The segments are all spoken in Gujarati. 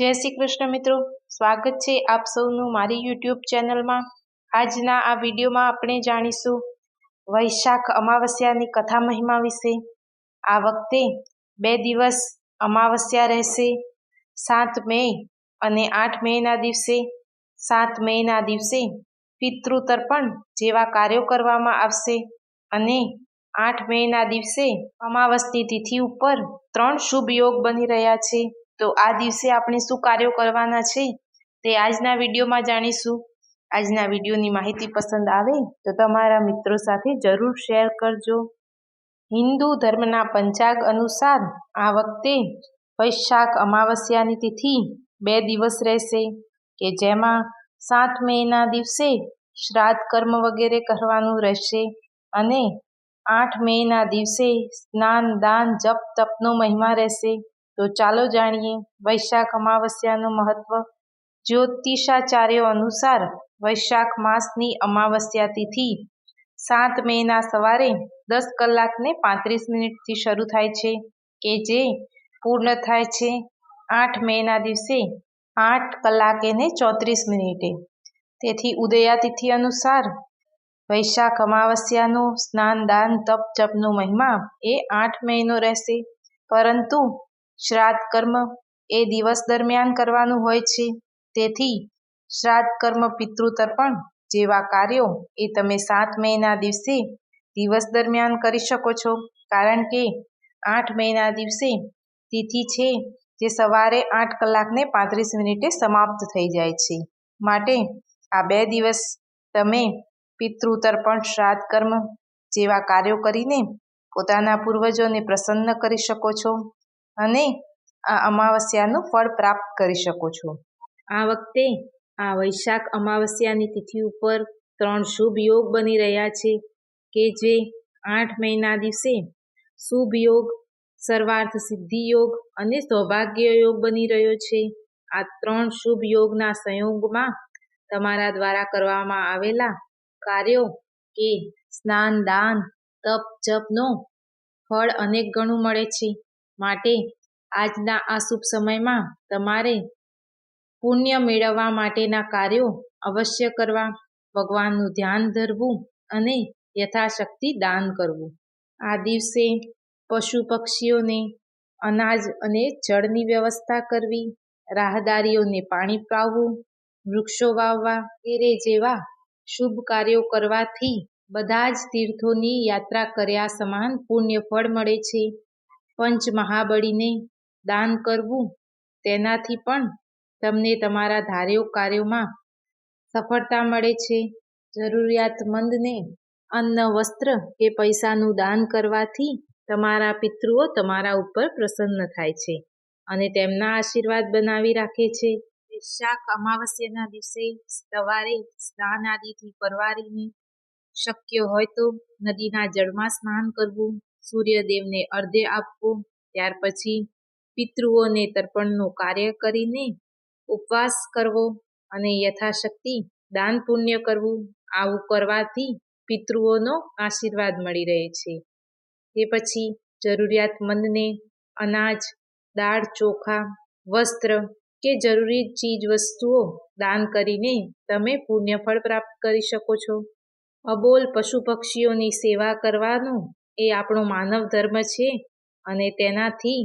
જય શ્રી કૃષ્ણ મિત્રો. સ્વાગત છે આપ સૌનું મારી યુટ્યુબ ચેનલમાં. આજના આ વિડીયોમાં આપણે જાણીશું વૈશાખ અમાવસ્યાની કથા મહિમા વિશે. આ વખતે બે દિવસ અમાવસ્યા રહેશે. સાત મે અને આઠ મેના દિવસે. સાત મેના દિવસે પિતૃ તર્પણ જેવા કાર્યો કરવામાં આવશે અને આઠ મેના દિવસે અમાવસની તિથિ ઉપર ત્રણ શુભ યોગ બની રહ્યા છે. તો આ દિવસે આપણે શું કાર્યો કરવાના છે તે આજના વિડીયોમાં જાણીશું. આજના વિડીયોની માહિતી પસંદ આવે તો તમારા મિત્રો સાથે જરૂર શેર કરજો. હિન્દુ ધર્મના પંચાગ અનુસાર આ વખતે વૈશાખ અમાવસ્યાની તિથિ બે દિવસ રહેશે કે જેમાં સાત મેના દિવસે શ્રાદ્ધ કર્મ વગેરે કરવાનું રહેશે અને આઠ મેના દિવસે સ્નાન, દાન, જપ, તપનો મહિમા રહેશે. તો ચાલો જાણીએ વૈશાખ અમાવસ્યાનું મહત્વ. જ્યોતિષાચાર્યો અનુસાર વૈશાખ માસની અમાવસ્યા તિથિ સાત મેના સવારે દસ કલાકને પાંત્રીસ મિનિટથી શરૂ થાય છે કે જે પૂર્ણ થાય છે આઠ મેના દિવસે આઠ કલાકે ને ચોત્રીસ મિનિટે. તેથી ઉદયાતિથિ અનુસાર વૈશાખ અમાવસ્યાનું સ્નાન, દાન, તપ, જપનું મહિમા એ આઠ મહિનો રહેશે. પરંતુ શ્રાદ્ધ કર્મ એ દિવસ દરમિયાન કરવાનું હોય છે. તેથી શ્રાદ્ધ કર્મ પિતૃ તર્પણ જેવા કાર્યો એ તમે સાત મેના દિવસે દિવસ દરમિયાન કરી શકો છો. કારણ કે આઠ મેના દિવસે તિથિ છે જે સવારે આઠ કલાકને પાંત્રીસ મિનિટે સમાપ્ત થઈ જાય છે. માટે આ બે દિવસ તમે પિતૃતર્પણ શ્રાદ્ધ કર્મ જેવા કાર્યો કરીને પોતાના પૂર્વજોને પ્રસન્ન કરી શકો છો. અને આ અમાવસ્યાનું ફળ પ્રાપ્ત કરી શકો છો. આ વખતે આ વૈશાખ અમાવસ્યાની તિથિ ઉપર ત્રણ શુભ યોગ બની રહ્યા છે, કે જે આઠ મહિના દિવસે શુભ યોગ, સર્વાર્થ સિદ્ધિ યોગ અને સૌભાગ્ય યોગ બની રહ્યો છે. આ ત્રણ શુભ યોગના સંયોગમાં તમારા દ્વારા કરવામાં આવેલા કાર્યો કે સ્નાન, દાન, તપ, જપનો ફળ અનેક ગણું મળે છે. માટે આજના આ શુભ સમયમાં તમારે પુણ્ય મેળવવા માટેના કાર્યો અવશ્ય કરવા, ભગવાનનું ધ્યાન ધરવું અને યથાશક્તિ દાન કરવું. આ દિવસે પશુ પક્ષીઓને અનાજ અને જળની વ્યવસ્થા કરવી, રાહદારીઓને પાણી પાવવું, વૃક્ષો વાવવા વગેરે જેવા શુભ કાર્યો કરવાથી બધા જ તીર્થોની યાત્રા કર્યા સમાન પુણ્ય ફળ મળે છે. પંચ મહાબળીને દાન કરવું, તેનાથી પણ તમને તમારા ધાર્યો કાર્યોમાં સફળતા મળે છે. જરૂરિયાતમંદને અન્ન, વસ્ત્ર કે પૈસાનું દાન કરવાથી તમારા પિતૃઓ તમારા ઉપર પ્રસન્ન થાય છે અને તેમના આશીર્વાદ બનાવી રાખે છે. શાક અમાવસ્યાના દિવસે સવારે સ્નાન આદિથી પરવારીને શક્ય હોય તો નદીના જળમાં સ્નાન કરવું, સૂર્યદેવને અર્ધ્ય આપવું, ત્યાર પછી પિતૃઓને તર્પણનું કાર્ય કરીને ઉપવાસ કરવો અને યથાશક્તિ દાન પુણ્ય કરવું, આવું કરવાથી પિતૃઓનો આશીર્વાદ મળી રહે છે. તે પછી જરૂરિયાતમંદને અનાજ, દાળ, ચોખા, વસ્ત્ર કે જરૂરી ચીજ વસ્તુઓ દાન કરીને તમે પુણ્યફળ પ્રાપ્ત કરી શકો છો. અબોલ પશુ પક્ષીઓની સેવા કરવાનો એ આપણો માનવ ધર્મ છે અને તેનાથી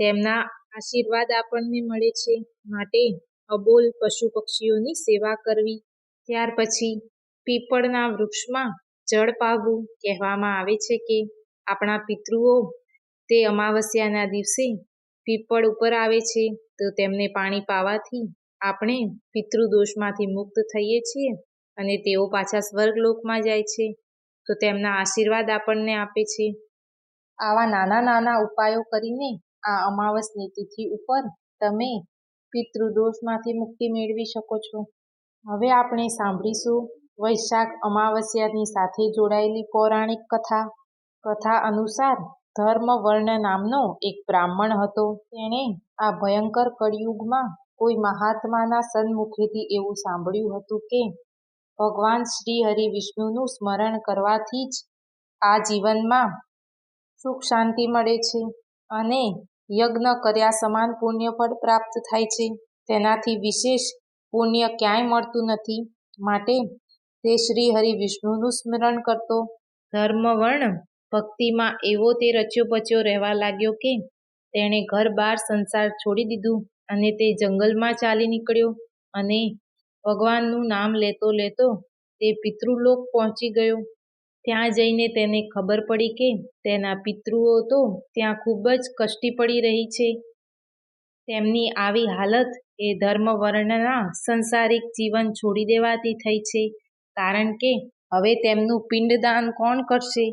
તેમના આશીર્વાદ આપણને મળે છે. માટે અબોલ પશુ પક્ષીઓની સેવા કરવી, ત્યાર પછી પીપળના વૃક્ષમાં જળ પાવું કહેવામાં આવે છે કે આપણા પિતૃઓ તે અમાવસ્યાના દિવસે પીપળ ઉપર આવે છે. તો તેમને પાણી પાવાથી આપણે પિતૃદોષમાંથી મુક્ત થઈએ છીએ અને તેઓ પાછા સ્વર્ગલોકમાં જાય છે. તો તેમના આશીર્વાદ આપણને આપે છે. આવા નાના નાના ઉપાયો કરીને આ અમાવસની તિથિ ઉપર તમે પિતૃદોષમાંથી મુક્તિ મેળવી શકો છો. હવે આપણે સાંભળીશું વૈશાખ અમાવસ્યાની સાથે જોડાયેલી પૌરાણિક કથા. કથા અનુસાર ધર્મવર્ણ નામનો એક બ્રાહ્મણ હતો. તેણે આ ભયંકર કળિયુગમાં કોઈ મહાત્માના સન્મુખેથી એવું સાંભળ્યું હતું કે ભગવાન શ્રી હરિ વિષ્ણુનું સ્મરણ કરવાથી જ આ જીવનમાં સુખ શાંતિ મળે છે અને યજ્ઞ કર્યા સમાન પુણ્યફળ પ્રાપ્ત થાય છે. તેનાથી વિશેષ પુણ્ય ક્યાંય મળતું નથી. માટે તે શ્રી હરિ વિષ્ણુનું સ્મરણ કરતો. ધર્મ વર્ણ ભક્તિમાં એવો તે રચ્યો પચ્યો રહેવા લાગ્યો કે તેણે ઘર બાર સંસાર છોડી દીધું અને તે જંગલમાં ચાલી નીકળ્યો અને ભગવાનનું નામ લેતો લેતો તે પિતૃલોક પહોંચી ગયો. ત્યાં જઈને તેને ખબર પડી કે તેના પિતૃઓ તો ત્યાં ખૂબ જ કષ્ટી પડી રહી છે. તેમની આવી હાલત એ ધર્મ વર્ણના સંસારિક જીવન છોડી દેવાથી થઈ છે, કારણ કે હવે તેમનું પિંડદાન કોણ કરશે?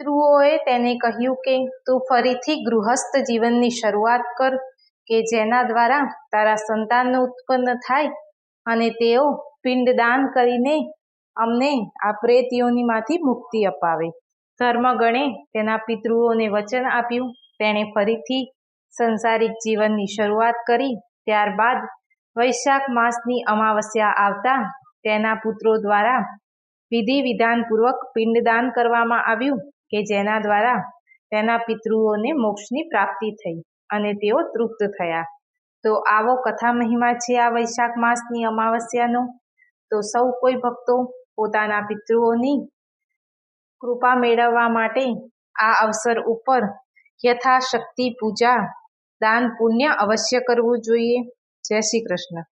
પિતૃઓએ તેને કહ્યું કે, તું ફરીથી ગૃહસ્થ જીવનની શરૂઆત કર, કે જેના દ્વારા તારા સંતાન ઉત્પન્ન થાય અને તેઓ પિંડદાન કરીને અમને આ પ્રેત મુક્તિ અપાવે. ધર્મગણે તેના પિતૃઓને વચન આપ્યું. તેણે ફરીથી સંસારિક જીવનની શરૂઆત કરી. ત્યારબાદ વૈશાખ માસની અમાવસ્યા આવતા તેના પુત્રો દ્વારા વિધિ વિધાનપૂર્વક પિંડદાન કરવામાં આવ્યું કે જેના દ્વારા તેના પિતૃઓને મોક્ષની પ્રાપ્તિ થઈ અને તેઓ તૃપ્ત થયા. તો આવો કથા મહિમા છે આ વૈશાખ માસની અમાવસ્યાનો. તો સૌ કોઈ ભક્તો પોતાના પિતૃઓની કૃપા મેળવવા માટે આ અવસર ઉપર યથાશક્તિ પૂજા, દાન, પુણ્ય અવશ્ય કરવું જોઈએ. જય શ્રી કૃષ્ણ.